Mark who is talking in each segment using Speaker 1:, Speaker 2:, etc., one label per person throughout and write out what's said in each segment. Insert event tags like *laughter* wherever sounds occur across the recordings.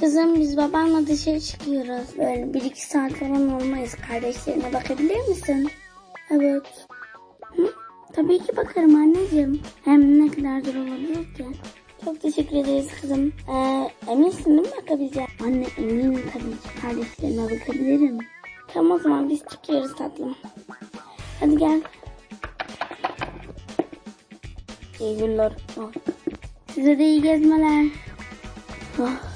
Speaker 1: Kızım biz babanla dışarı çıkıyoruz. Böyle bir iki saat falan olmayız. Kardeşlerine bakabilir misin? Evet. Hı? Tabii ki bakarım anneciğim. Hem ne kadar zor olabilir ki? Çok teşekkür ederiz kızım. Ee, eminsin değil mi bakabileceğim? Anne eminim tabii ki. Kardeşlerime bakabilirim. Tamam o zaman biz çıkıyoruz tatlım. Hadi gel. İyi günler. Oh. Size de iyi gezmeler. Oh.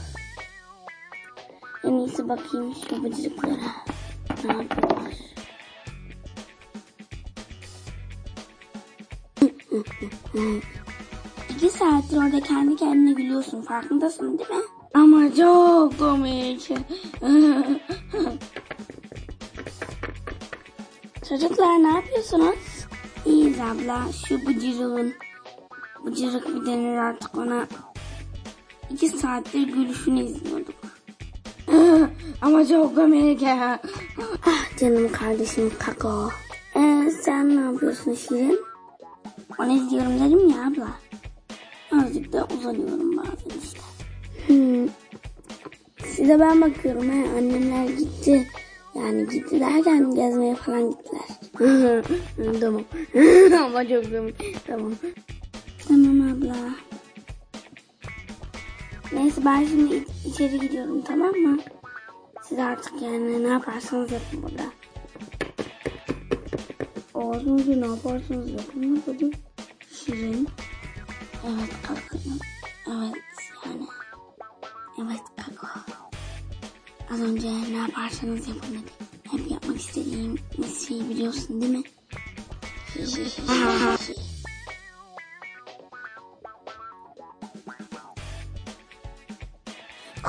Speaker 1: En iyisi bakayım şu bıcırıklara. Ne yapıyorlar? İki saattir orada kendi kendine gülüyorsun. Farkındasın değil mi? Ama çok komik. Çocuklar ne yapıyorsunuz? İyiyiz abla. Şu bıcırığın bıcırık bir denir artık ona. İki saattir gülüşünü izliyorduk. *laughs* Ama çok komik ya. ah canım kardeşim Kako. Ee, sen ne yapıyorsun Şirin? Onu izliyorum dedim ya abla. Azıcık da uzanıyorum bazen işte. Hmm. Size ben bakıyorum he. Annemler gitti. Yani gitti derken gezmeye falan gittiler. *laughs* tamam. *laughs* Ama çok komik. Tamam. Tamam abla. Neyse ben şimdi iç- içeri gidiyorum tamam mı? Siz artık yani ne yaparsanız yapın burada. Ağzınızı ne yaparsanız yapın mı dedi? Şirin. Evet kalkın. Evet yani. Evet kalk. Az önce ne yaparsanız yapın dedi. Hep yapmak istediğim şeyi biliyorsun değil mi? *laughs*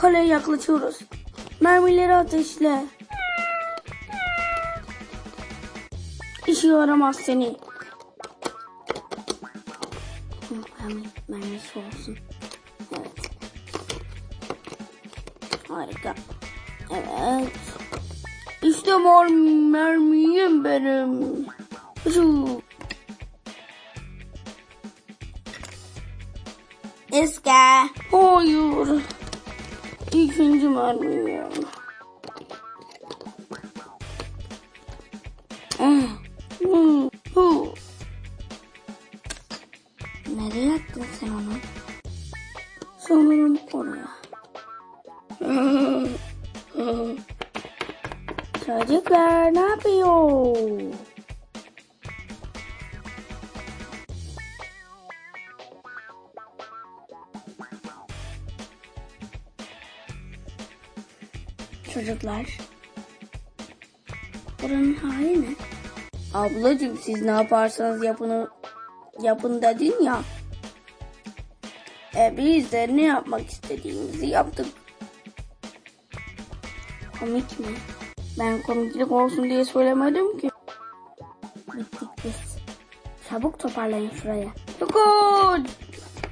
Speaker 1: Kaleye yaklaşıyoruz. Mermileri ateşle. İşe yaramaz seni. Mermi, mermisi olsun. Evet. Harika. Evet. İşte mor mermiyim benim. Şu. Eska. Hayır. İkinci mermiyim. Ah, hı, hı. Nereye attın sen onu? Sanırım oraya. Çocuklar ne yapıyor? Çocuklar. Buranın hali ne? Ablacığım siz ne yaparsanız yapın, yapın dedin ya. E biz de ne yapmak istediğimizi yaptık. Komik mi? Ben komiklik olsun diye söylemedim ki. Bittik biz. Çabuk toparlayın şurayı. Dokun!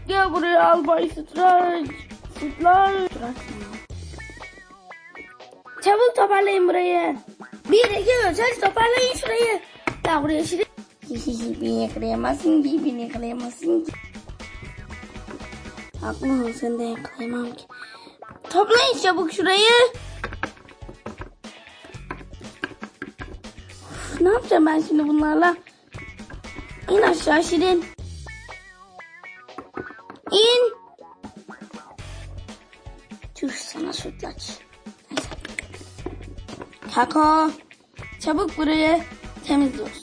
Speaker 1: Gel buraya albay Strange. Strange. Çabuk toparlayın burayı. Bir, iki, üç, toparlayın şurayı. Gel buraya şirin. *laughs* beni yakalayamazsın ki, beni yakalayamazsın ki. Haklı ol, seni de yakalayamam ki. Toplayın çabuk şurayı. Üf, ne yapacağım ben şimdi bunlarla? İn aşağı Şirin. İn. Tüh sana sütlaç. Kako. Çabuk burayı temizliyoruz.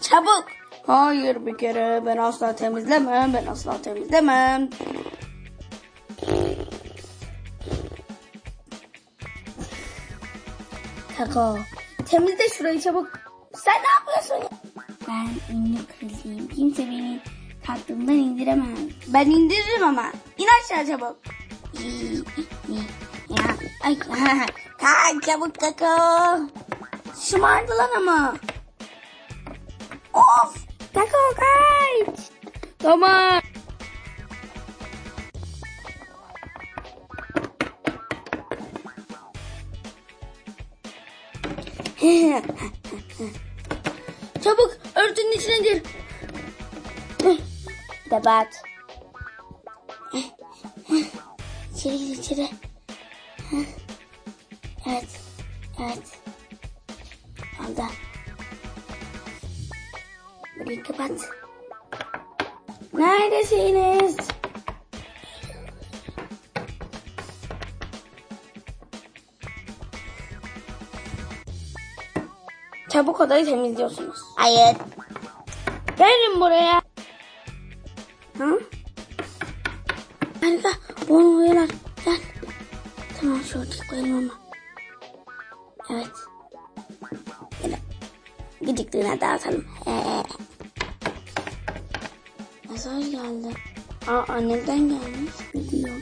Speaker 1: Çabuk. Hayır bir kere ben asla temizlemem. Ben asla temizlemem. Kako. Temizle şurayı çabuk. Sen ne yapıyorsun ya? Ben ünlü kızıyım. Kimse beni tatlımdan indiremez. Ben indiririm ama. İn aşağı çabuk. *laughs* Ya, ay, *laughs* kalk çabuk Kako. Şımardı lan ama. Of. Kako kaç. Tamam. *laughs* Çabuk örtünün içine gir. Kapat. İçeri gir içeri. Evet. Evet. Aldı. Burayı kapat. Neredesiniz? Çabuk odayı temizliyorsunuz.
Speaker 2: Hayır.
Speaker 1: Gelin buraya. Ha? Harika. Bunu uyuyorlar. Gel. Tamam şöyle koyalım onu. Evet. Gıcıklığına dağıtalım. Ee. Mesaj geldi. Aa annemden gelmiş. Video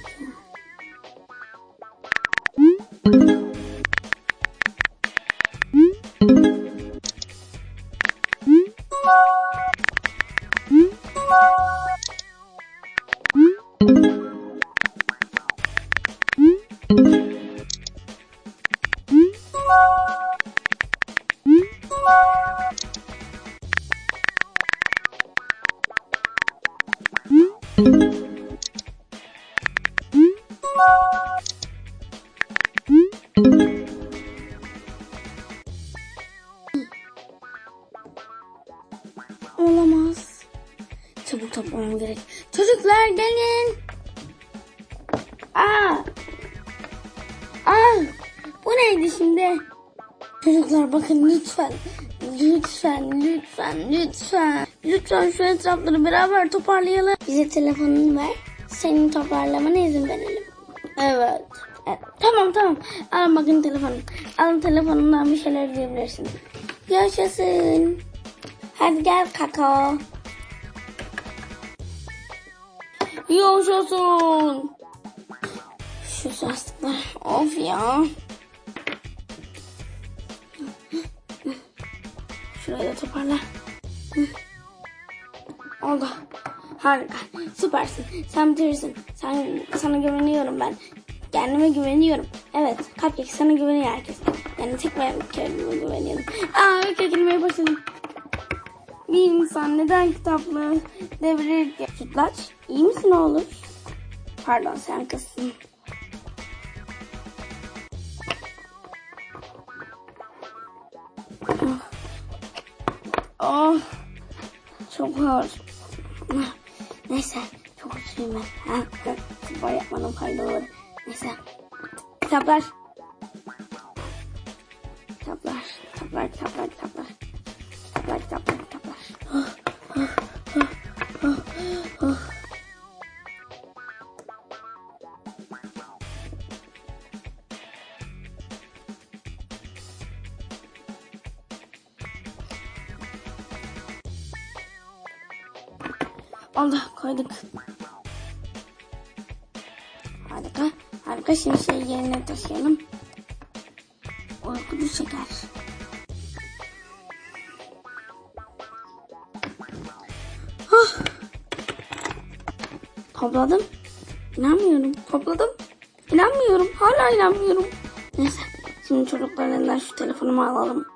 Speaker 1: Olamaz. Çabuk toplamam gerek. Çocuklar gelin. Aa. Aa. Bu neydi şimdi? Çocuklar bakın lütfen. Lütfen, lütfen, lütfen. Lütfen şu etrafları beraber toparlayalım. Bize telefonunu ver. Senin toparlamana izin verelim. Evet. evet. Tamam tamam. Alın bakın telefonu. Alın telefonundan bir şeyler diyebilirsin. Yaşasın. Hadi gel kakao. Yaşasın. Şu saslar. Of ya. Şurayı da toparla. Oldu. Harika. Süpersin. Sen bitirirsin. Sen, sana güveniyorum ben. Kendime güveniyorum. Evet. Cupcake sana güveniyor herkes. Yani tek ben kendime güveniyorum. Aa öykü kelimeye başladım. Bir insan neden kitapları devirir ki? Sütlaç, iyi misin oğlum? Pardon sen kızsın. Oh, çok ağır. Neyse, çok üzüldüm ben. Spor yapmanın faydaları. Neyse, kitaplar. Kitaplar, koyduk. Harika. Harika şimdi şey yerine taşıyalım. Uykucu şeker. Huh. Topladım. İnanmıyorum. Topladım. İnanmıyorum. Hala inanmıyorum. Neyse. Şimdi çocukların elinden şu telefonumu alalım.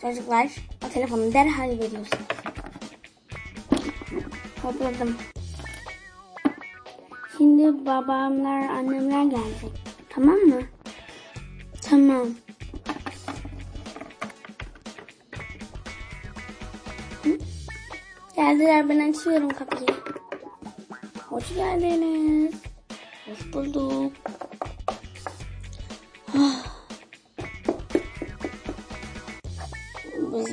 Speaker 1: Çocuklar telefonu derhal veriyorsunuz. Topladım. Şimdi babamlar, annemler gelecek. Tamam mı? Tamam. Hı? Geldiler ben açıyorum kapıyı. Hoş geldiniz. Hoş bulduk.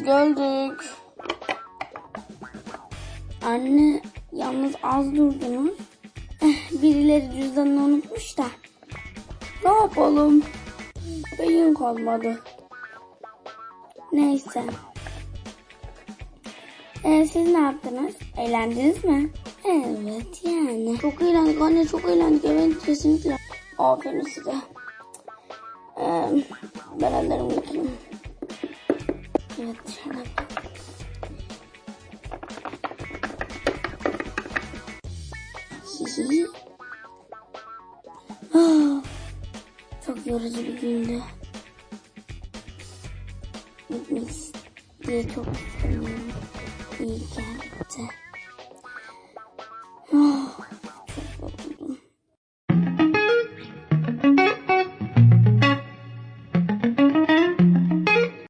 Speaker 1: Geldik. Anne yalnız az durdunuz. Eh, birileri cüzdanını unutmuş da. Ne yapalım? Beyin kalmadı. Neyse. Ee, siz ne yaptınız? Eğlendiniz mi? Evet yani. Çok eğlendik anne çok eğlendik. Evet kesinlikle. Aferin size. Ee, ben ellerimi yıkayayım. Hihi. Ah, Çok yorucu bir gündü. Gitmek diye çok istemiyorum. İyi geldi.